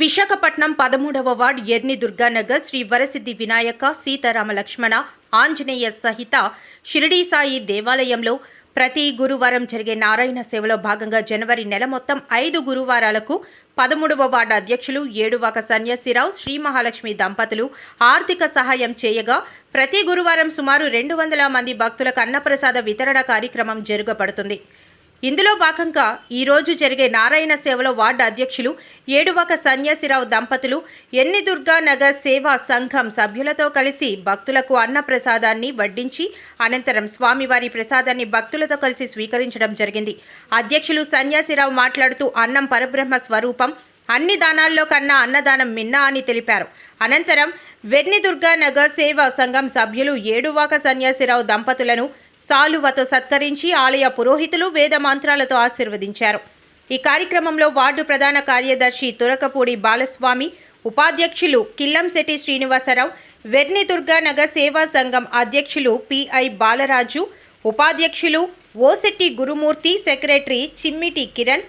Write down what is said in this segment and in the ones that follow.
విశాఖపట్నం పదమూడవ వార్డ్ ఎర్ని దుర్గానగర్ శ్రీ వరసిద్ధి వినాయక సీతారామ లక్ష్మణ ఆంజనేయ సహిత షిరిడీ సాయి దేవాలయంలో ప్రతి గురువారం జరిగే నారాయణ సేవలో భాగంగా జనవరి నెల మొత్తం ఐదు గురువారాలకు పదమూడవ వార్డు అధ్యక్షులు ఏడువాక సన్యాసిరావు శ్రీ మహాలక్ష్మి దంపతులు ఆర్థిక సహాయం చేయగా ప్రతి గురువారం సుమారు రెండు వందల మంది భక్తులకు అన్నప్రసాద వితరణ కార్యక్రమం జరుగబడుతుంది. ఇందులో భాగంగా ఈరోజు జరిగే నారాయణ సేవలో వార్డు అధ్యక్షులు ఏడువక సన్యాసిరావు దంపతులు ఎన్ని దుర్గా నగర్ సేవా సంఘం సభ్యులతో కలిసి భక్తులకు అన్న ప్రసాదాన్ని వడ్డించి అనంతరం స్వామివారి ప్రసాదాన్ని భక్తులతో కలిసి స్వీకరించడం జరిగింది. అధ్యక్షులు సన్యాసిరావు మాట్లాడుతూ అన్నం పరబ్రహ్మ స్వరూపం అన్ని దానాల్లో కన్నా అన్నదానం మిన్నా అని తెలిపారు. అనంతరం వెర్ని దుర్గా నగర్ సేవా సంఘం సభ్యులు ఏడువాక సన్యాసిరావు దంపతులను సాలువతో సత్కరించి ఆలయ పురోహితులు వేద మంత్రాలతో ఆశీర్వదించారు. ఈ కార్యక్రమంలో వార్డు ప్రధాన కార్యదర్శి తురకపూడి బాలస్వామి ఉపాధ్యక్షులు కిల్లంశెట్టి శ్రీనివాసరావు వెర్ని దుర్గానగర్ సేవా సంఘం అధ్యక్షులు పిఐ బాలరాజు ఉపాధ్యక్షులు ఓశెట్టి గురుమూర్తి సెక్రటరీ చిమ్మిటి కిరణ్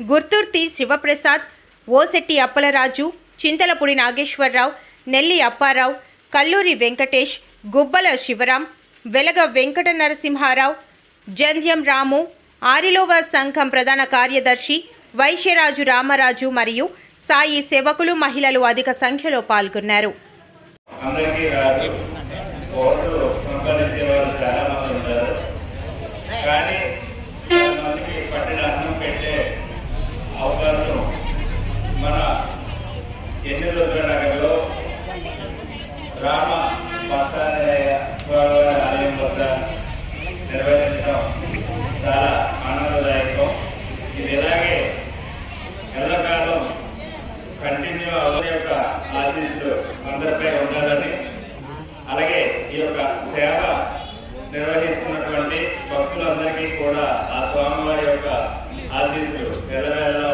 గుర్తుర్తి శివప్రసాద్ ఓశెట్టి అప్పలరాజు చింతలపూడి నాగేశ్వరరావు నెల్లి అప్పారావు కల్లూరి వెంకటేష్ గుబ్బల శివరాం వెలగ వెంకట నరసింహారావు జంధ్యం రాము ఆరిలోవ సంఘం ప్రధాన కార్యదర్శి వైశ్యరాజు రామరాజు మరియు సాయి సేవకులు మహిళలు అధిక సంఖ్యలో పాల్గొన్నారు. అందరికీ ఈ యొక్క సేవ నిర్వహిస్తున్నటువంటి భక్తులందరికీ కూడా ఆ స్వామివారి యొక్క ఆశీస్సులు ఎల్లవేళలా